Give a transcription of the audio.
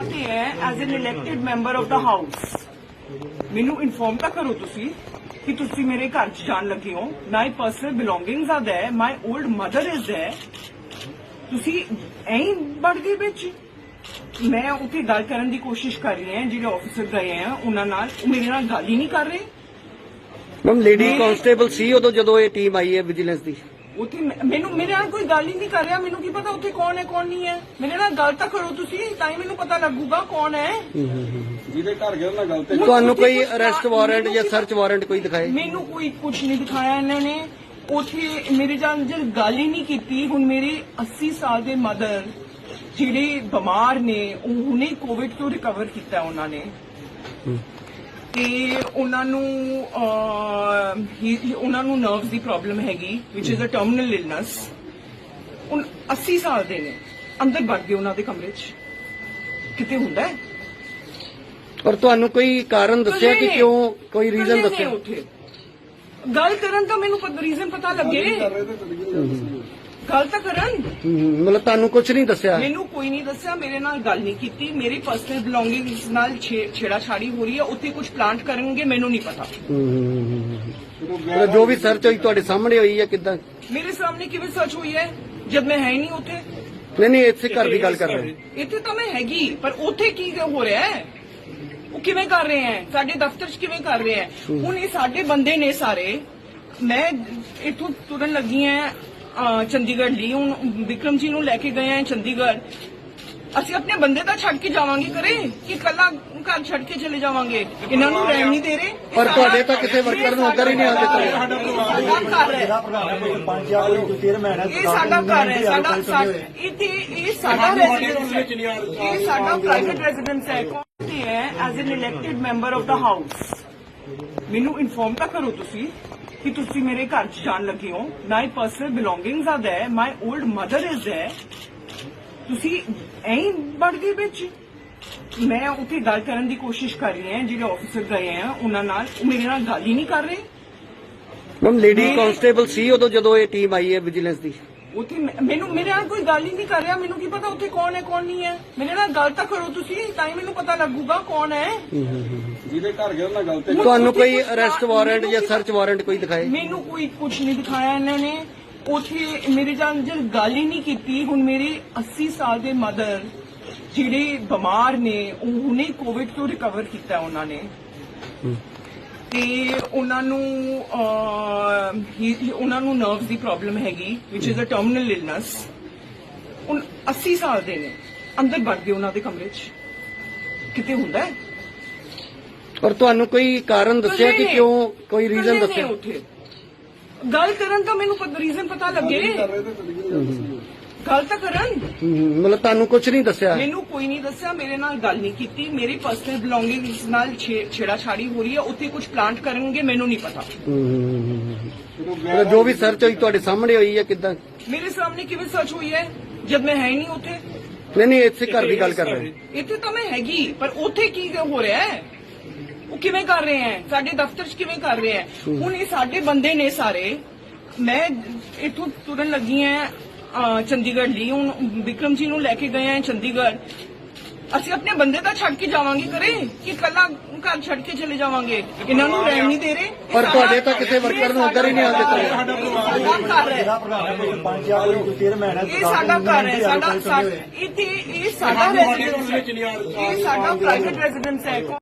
ਤੇ ਹੈ as an elected member of the house ਮੈਨੂੰ ਇਨਫੋਰਮ ਤਾਂ ਕਰੋ ਤੁਸੀਂ ਕਿ ਤੁਸੀਂ ਮੇਰੇ ਘਰ ਚ ਜਾਣ ਲੱਗੇ ਹੋ। My personal belongings are there my old mother is there ਤੁਸੀਂ ਐਂ ਵੜ ਗਏ ਵਿੱਚ। ਮੈਂ ਉੱਥੇ ਗੱਲ ਕਰਨ ਦੀ ਕੋਸ਼ਿਸ਼ ਕਰ ਰਹੀ ਹਾਂ ਜਿਹੜੇ ਆਫੀਸਰ ਗਏ ਆ ਉਹਨਾਂ ਨਾਲ। ਉਹ ਮੇਰੇ ਨਾਲ ਗੱਲ ਹੀ ਨਹੀਂ ਕਰ ਰਹੇ। ਮੈਮ ਲੇਡੀ ਕਾਂਸਟੇਬਲ ਸੀ ਉਦੋਂ ਜਦੋਂ ਇਹ ਟੀਮ ਆਈ ਹੈ ਵਿਜੀਲੈਂਸ ਦੀ। ਉੱਥੇ ਮੈਂ- ਮੈਨੂੰ ਮੇਰੇ ਨਾਲ ਕੋਈ ਗੱਲ ਹੀ ਨਹੀਂ ਕਰ ਰਿਹਾ। ਮੈਨੂੰ ਕੀ ਪਤਾ ਉੱਥੇ ਕੌਣ ਹੈ ਕੌਣ ਨਹੀਂ ਹੈ। ਮੇਰੇ ਨਾਲ ਗੱਲ ਤਾਂ ਕਰੋ ਤੁਸੀਂ ਤਾਂ ਹੀ ਮੈਨੂੰ ਪਤਾ ਲੱਗੂਗਾ ਕੌਣ ਹੈ। ਜਿਹਦੇ ਘਰ ਗਏ ਉਹਨਾਂ ਗੱਲ ਤੇ ਤੁਹਾਨੂੰ ਕੋਈ ਕੁਛ ਅਰੈਸਟ ਵਾਰੰਟ ਜਾਂ ਸਰਚ ਵਾਰੰਟ ਕੋਈ ਦਿਖਾਏ? ਮੈਨੂੰ ਕੋਈ ਕੁਝ ਨਹੀਂ ਦਿਖਾਇਆ ਇਹਨਾਂ ਨੇ। ਉੱਥੇ ਮੇਰੇ ਨਾਲ ਜਦ ਗੱਲ ਹੀ ਨਹੀਂ ਕੀਤੀ ਹੁਣ ਮੇਰੇ 80 ਸਾਲ ਦੇ ਮਦਰ ਜਿਹੜੇ ਬਿਮਾਰ ਨੇ ਉਹ ਹੁਣੇ ਕੋਵਿਡ ਤੋਂ ਰਿਕਵਰ ਕੀਤਾ ਉਹਨਾਂ ਨੇ। ਤੇ ਉਹਨਾਂ ਨੂੰ ਉਹਨਾਂ ਨੂੰ ਨਰਵਸ ਦੀ ਪ੍ਰੋਬਲਮ ਹੈਗੀ which is a terminal illness ਉਹ 80 ਸਾਲ ਦੇ ਨੇ ਅੰਦਰ ਵੜ ਗਏ ਉਹਨਾਂ ਦੇ ਕਮਰੇ 'ਚ। ਕਿਤੇ ਹੁੰਦਾ ਹੈ? ਔਰ ਤੁਹਾਨੂੰ ਕੋਈ ਕਾਰਨ ਦੱਸਿਆ ਕਿ। ਕਿਉਂ? ਕੋਈ ਰੀਜ਼ਨ ਦੱਸਿਆ? ਉੱਥੇ ਗੱਲ ਕਰਨ ਤਾਂ ਮੈਨੂੰ ਰੀਜ਼ਨ ਪਤਾ ਲੱਗੇ। ਗੱਲ ਤਾਂ ਕਰਨ ਹਮ, ਮਤਲਬ ਤੁਹਾਨੂੰ ਕੁਝ ਨਹੀਂ ਦੱਸਿਆ? ਮੈਨੂੰ ਕੋਈ ਨਹੀਂ ਦੱਸਿਆ ਮੇਰੇ ਨਾਲ ਗੱਲ ਨਹੀਂ ਕੀਤੀ। ਮੇਰੀ ਪਰਸਨਲ ਬਿਲੋਂਗਿੰਗਸ ਨਾਲ ਛੇ- ਛੇੜਾਛਾੜੀ ਹੋ ਰਹੀ ਹੈ। ਉੱਥੇ ਕੁਝ ਪਲਾਂਟ ਕਰਨਗੇ ਮੈਨੂੰ ਨਹੀਂ ਪਤਾ। ਹਮ, ਮਤਲਬ ਜੋ ਵੀ ਸਰਚ ਹੋਈ ਤੁਹਾਡੇ ਸਾਹਮਣੇ ਹੋਈ ਹੈ ਕਿਦਾਂ? ਮੇਰੇ ਸਾਹਮਣੇ ਕਿਵੇਂ ਸੱਚ ਹੋਈ ਹੈ? ਜਦ ਮੈਂ ਹੈ ਹੀ ਨਹੀਂ ਉੱਥੇ। ਨਹੀਂ ਨਹੀਂ ਇੱਥੇ ਘਰ ਦੀ ਗੱਲ ਕਰ ਰਹੇ ਇੱਥੇ ਤਾਂ ਮੈਂ ਹੈਗੀ ਪਰ ਉੱਥੇ ਕੀ ਹੋ ਰਿਹਾ ਹੈ? ਉਹ ਕਿਵੇਂ ਕਰ ਰਹੇ ਹੈ? ਸਾਡੇ ਦਫ਼ਤਰ 'ਚ ਕਿਵੇਂ ਕਰ ਰਹੇ ਹੈ? ਹੁਣ ਇਹ ਸਾਡੇ ਬੰਦੇ ਨੇ ਸਾਰੇ। ਮੈਂ ਇੱਥੋਂ ਤੁਰਨ ਲੱਗੀ ਆ ਚੰਡੀਗੜ੍ਹ ਲਈ। ਹੁਣ ਵਿਕਰਮ ਜੀ ਨੂੰ ਲੈ ਕੇ ਗਏ ਆ ਚੰਡੀਗੜ੍ਹ। ਅਸੀਂ ਆਪਣੇ ਬੰਦੇ ਤਾਂ ਛੱਡ ਕੇ ਜਾਵਾਂਗੇ ਕਰੇ ਕਿ ਕੱਲਾ ਘਰ ਛੱਡ ਕੇ ਚਲੇ ਜਾਵਾਂਗੇ। ਇਹਨਾਂ ਨੂੰ ਰਹਿਣ ਨਹੀਂ ਦੇ ਰਹੇ। ਪਰ ਸਾਡਾ- ਤੁਹਾਡੇ ਤਾਂ ਕਿਸੇ worker ਨੂੰ ਅੰਦਰ ਹੀ ਨਹੀਂ ਆਉਣ ਦਿੱਤਾ। ਇਹ ਸਾਡਾ ਘਰ ਹੈ। ਸਾਡਾ ਘਰ ਹੈ। ਸਾਡਾ ਸਾ- ਇੱਥੇ ਇਹ ਸਾਡਾ ਰੈਜ਼ੀਡੈਂਸ ਹੈ। ਇਹ ਸਾਡਾ ਪ੍ਰਾਈਵੇਟ ਰੈਜ਼ੀਡੈਂਸ ਹੈ। ਕੌਣ ਹੈ? As an elected member of the house ਮੈਨੂੰ ਇਨਫੋਰਮ ਤਾਂ ਕਰੋ ਤੁਸੀਂ ਕਿ ਤੁਸੀਂ ਮੇਰੇ ਘਰ ਚ ਜਾਣ ਲੱਗੇ ਹੋ। My personal belongings are there. My old mother is there. ਤੁਸੀਂ ਐਂ ਹੀ ਵੜ ਗਏ ਵਿੱਚ। ਮੈਂ ਉੱਥੇ ਗੱਲ ਕਰਨ ਦੀ ਕੋਸ਼ਿਸ਼ ਕਰ ਰਹੀ ਹਾਂ, ਜਿਹੜੇ ਆਫੀਸਰ ਗਏ ਆ, ਉਹਨਾਂ ਨਾਲ ਉਹ ਮੇਰੇ ਨਾਲ ਗੱਲ ਹੀ ਨਹੀਂ ਕਰ ਰਹੇ। ਮੈਮ ਲੇਡੀ ਕਾਂਸਟੇਬਲ ਸੀ ਉਦੋਂ ਜਦੋਂ ਇਹ ਟੀਮ ਆਈ ਹੈ ਵਿਜੀਲੈਂਸ ਦੀ? ਉੱਥੇ ਮੈਂ- ਮੈਨੂੰ ਮੇਰੇ ਨਾਲ ਕੋਈ ਗੱਲ ਹੀ ਨਹੀਂ ਕਰ ਰਿਹਾ। ਮੈਨੂੰ ਕੀ ਪਤਾ ਉੱਥੇ ਕੌਣ ਹੈ ਕੌਣ ਨਹੀਂ ਹੈ। ਮੇਰੇ ਨਾਲ ਗੱਲ ਤਾਂ ਕਰੋ ਤੁਸੀਂ ਤਾਂ ਹੀ ਮੈਨੂੰ ਪਤਾ ਲੱਗੂਗਾ ਕੌਣ ਹੈ। ਜਿਹਦੇ ਘਰ ਗਏ ਉਹਨਾਂ ਗੱਲ ਤੇ ਤੁਹਾਨੂੰ ਕੋਈ ਅਰੈਸਟ ਵਾਰੰਟ ਜਾਂ ਸਰਚ ਵਾਰੰਟ ਕੋਈ ਦਿਖਾਏ? ਮੈਨੂੰ ਕੋਈ ਕੁਝ ਨਹੀਂ ਦਿਖਾਇਆ ਇਹਨਾਂ ਨੇ। ਉੱਥੇ ਮੇਰੇ ਨਾਲ ਜਦ ਗੱਲ ਹੀ ਨਹੀਂ ਕੀਤੀ ਹੁਣ ਮੇਰੇ 80 ਸਾਲ ਦੇ ਮਦਰ ਜਿਹੜੇ ਬਿਮਾਰ ਨੇ ਉਹ ਹੁਣੇ ਕੋਵਿਡ ਤੋਂ ਰਿਕਵਰ ਕੀਤਾ ਉਹਨਾਂ ਨੇ। ਤੇ ਉਹਨਾਂ ਨੂੰ ਉਹਨਾਂ ਨੂੰ ਨਰਵਸ ਦੀ ਪ੍ਰੋਬਲਮ ਹੈਗੀ which is a terminal illness ਉਹ 80 ਸਾਲ ਦੇ ਨੇ ਅੰਦਰ ਵੜ ਗਏ ਉਹਨਾਂ ਦੇ ਕਮਰੇ 'ਚ। ਕਿਤੇ ਹੁੰਦਾ ਹੈ? ਔਰ ਤੁਹਾਨੂੰ ਕੋਈ ਕਾਰਨ ਦੱਸਿਆ ਕਿ। ਕਿਉਂ ਕੋਈ ਰੀਜ਼ਨ ਦੱਸਿਆ? ਉੱਥੇ। ਗੱਲ ਕਰਨ ਤਾਂ ਮੈਨੂੰ ਰੀਜ਼ਨ ਪਤਾ ਲੱਗੇ। ਗੱਲ ਤਾਂ ਕਰਨ। ਹਮ, ਮਤਲਬ ਤੁਹਾਨੂੰ ਕੁਝ ਨਹੀਂ ਦੱਸਿਆ? ਮੈਨੂੰ ਕੋਈ ਨਹੀਂ ਦੱਸਿਆ ਮੇਰੇ ਨਾਲ ਗੱਲ ਨਹੀਂ ਕੀਤੀ। ਮੇਰੀ ਪਰਸਨਲ ਬਿਲੋਂਗਿੰਗਸ ਨਾਲ ਛੇ- ਛੇੜਾਛਾੜੀ ਹੋ ਰਹੀ ਹੈ। ਉੱਥੇ ਕੁਝ ਪਲਾਂਟ ਕਰਨਗੇ ਮੈਨੂੰ ਨਹੀਂ ਪਤਾ। ਹਮ, ਮਤਲਬ ਜੋ ਵੀ ਸਰਚ ਹੋਈ ਤੁਹਾਡੇ ਸਾਹਮਣੇ ਹੋਈ ਹੈ ਕਿਦਾਂ? ਮੇਰੇ ਸਾਹਮਣੇ ਕਿਵੇਂ ਸੱਚ ਹੋਈ ਹੈ? ਜਦ ਮੈਂ ਹੈ ਹੀ ਨਹੀਂ ਉੱਥੇ। ਨਹੀਂ ਨਹੀਂ ਇੱਥੇ ਘਰ ਦੀ ਗੱਲ ਕਰ ਰਹੇ ਇੱਥੇ ਤਾਂ ਮੈਂ ਹੈਗੀ ਪਰ ਉੱਥੇ ਕੀ ਹੋ ਰਿਹਾ ਹੈ? ਉਹ ਕਿਵੇਂ ਕਰ ਰਹੇ ਹੈ? ਸਾਡੇ ਦਫ਼ਤਰ 'ਚ ਕਿਵੇਂ ਕਰ ਰਹੇ ਹੈ? ਹੁਣ ਇਹ ਸਾਡੇ ਬੰਦੇ ਨੇ ਸਾਰੇ। ਮੈਂ ਇੱਥੋਂ ਤੁਰਨ ਲੱਗੀ ਆ ਚੰਡੀਗੜ੍ਹ ਲਈ। ਹੁਣ ਵਿਕਰਮ ਜੀ ਨੂੰ ਲੈ ਕੇ ਗਏ ਆ ਚੰਡੀਗੜ੍ਹ। ਅਸੀਂ ਆਪਣੇ ਬੰਦੇ ਤਾਂ ਛੱਡ ਕੇ ਜਾਵਾਂਗੇ ਕਰੇ ਕਿ ਕੱਲਾ ਘਰ ਛੱਡ ਕੇ ਚਲੇ ਜਾਵਾਂਗੇ? ਇਹਨਾਂ ਨੂੰ ਰਹਿਣ ਨਹੀਂ ਦੇ ਰਹੇ। ਪਰ ਸਾਡਾ- ਤੁਹਾਡੇ ਤਾਂ ਕਿਸੇ worker ਨੂੰ ਅੰਦਰ ਹੀ ਨਹੀਂ ਆਉਣ ਦਿੱਤਾ। ਇਹ ਸਾਡਾ ਘਰ ਹੈ। ਇਹ ਸਾਡਾ ਘਰ ਹੈ। ਸਾਡਾ ਸਾ- ਇੱਥੇ ਇਹ ਸਾਡਾ ਰੈਜ਼ੀਡੈਂਸ ਹੈ। ਇਹ ਸਾਡਾ ਪ੍ਰਾਈਵੇਟ ਰੈਜ਼ੀਡੈਂਸ ਹੈ।